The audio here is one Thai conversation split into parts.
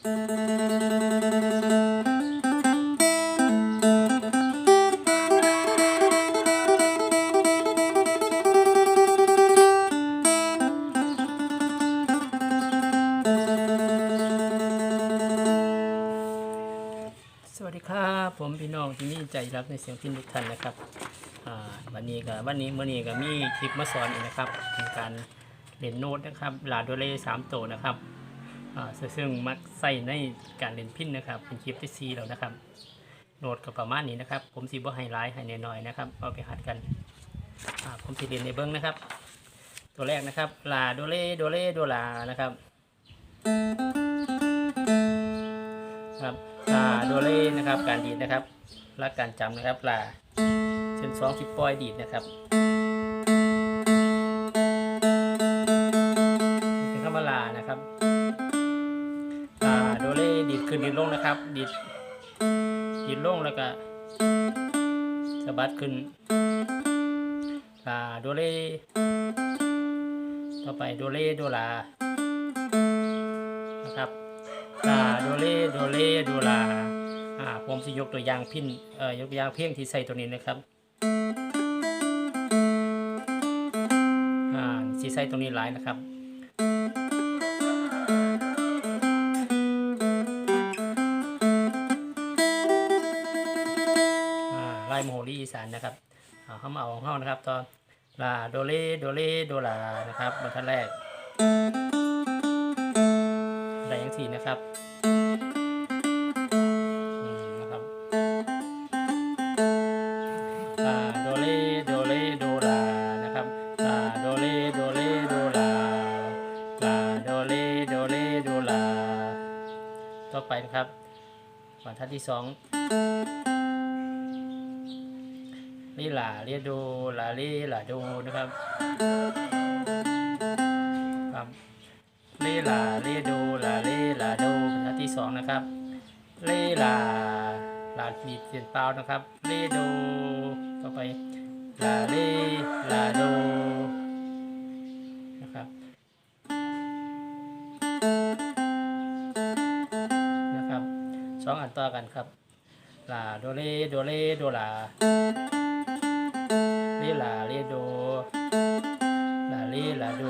สวัสดีครับผมพี่น้องที่นี่ใจรักในเสียงพินทุกท่านนะครับวันนี้ก็วันนี้เมื่อนี้ก็มีคลิปมาสอนอีกนะครับเป็นการเล่นโน้ตนะครับลาโดเล่สามตัวนะครับ ซึ่งมักใส่ในการเล่นพินนะครับ เป็นคลิปที่ซีแล้วนะครับ โน้ตก็ประมาณนี้นะครับ ผมสีบ่ไฮไลท์ให้หน่อยๆนะครับ เอาไปหัดกัน ผมสิเรียนในเบิ้องนะครับ ตัวแรกนะครับ ลาโดเล่โดเล่โดลานะครับครับลาโดเล่นะครับ การดีดนะครับและการจำนะครับลาเส้นสองที่ปอยดีดนะครับ นดีดลงนะครับดีดดีดลงแล้วก็สะบัดขึ้นลาโดเล่ต่อไปโดเล่โดลา นะครับลาโดเลโดเลโดลา อ่า ผมจะยกตัวอย่างพินเอ่อ ยกตัวอย่างเพลงที่ใส่ตัวนี้นะครับ อ่าสีใส่ตัวนี้หลายนะครับ ลายโมโหรีอีสานนะครับเข้ามาเอาของเข้านะครับ ตอนลาโดเลโดเลโดลานะครับบรรทัดแรกได้ยังสี่นะครับนะครับลาโดเลโดเลโดลานะครับลาโดเลโดเลโดลาลาโดเลโดเลโดลาต่อไปนะครับบรรทัดที่สอง ลีลาเรียโดลาลีลาโดนะครับครับลีลาเรียโดลาลีลาโดบรรทัดที่สองนะครับเลลาลาบีดเสียงเปล่านะครับเลโดต่อไปลาเลลาโดนะครับนะครับสองอันต่อกันครับลาโดเลโดเลโดลา ลลาลโดลาเลลาโด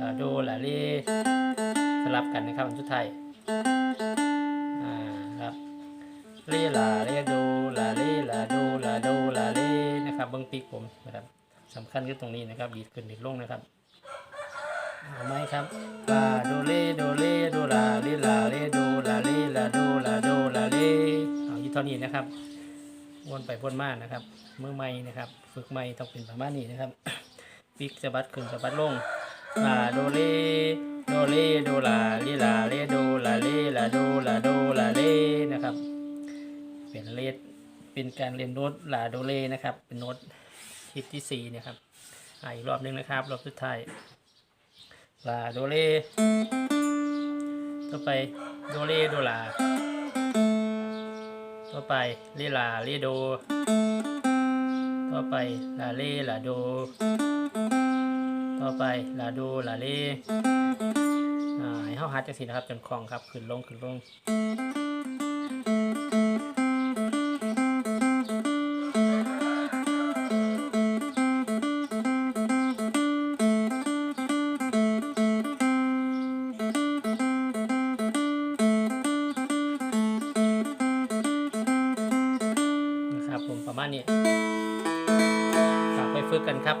ลาโดลาเลสลับกันนะครับสุดท้ายอ่าครับเลลาลโดลาเลลาโดลาโดลาเลนะครับเบิ้งปีกผมนะครับสำคัญคือตรงนี้นะครับดีดขึ้นดีดลงนะครับเอาไหมครับลาโดเลโดเลโดลาเลลาเลโดลาเลลาโดลาโดลาเลเอาอยู่เท่านี้นะครับ วนไปวนมานะครับมือใหม่นะครับ ฝึกใหม่ต้องเป็นประมาณนี้นะครับปีกสะบัดขึ้นสะบัดลงลาโดเลโดเลโดลาเลลาเลโดลาเลลาโดลาโดลาเลนะครับ เป็นเลดเป็นการเรียนโน้ตลาโดเลนะครับ เป็นโน้ตฮิตที่สี่นะครับอีกรอบหนึงนะครับ รอบสุดท้ายลาโดเลต่อไปโดเลโดลา ต่อไปเลลาเลโด ต่อไปลาเลลาโด ต่อไปลาดูลาเลอ่าให้เฮาหัดจังซี่นะครับจนคล่องครับขึ้นลงขึ้นลง ประมาณนี้ฝากไปฝึกกันครับ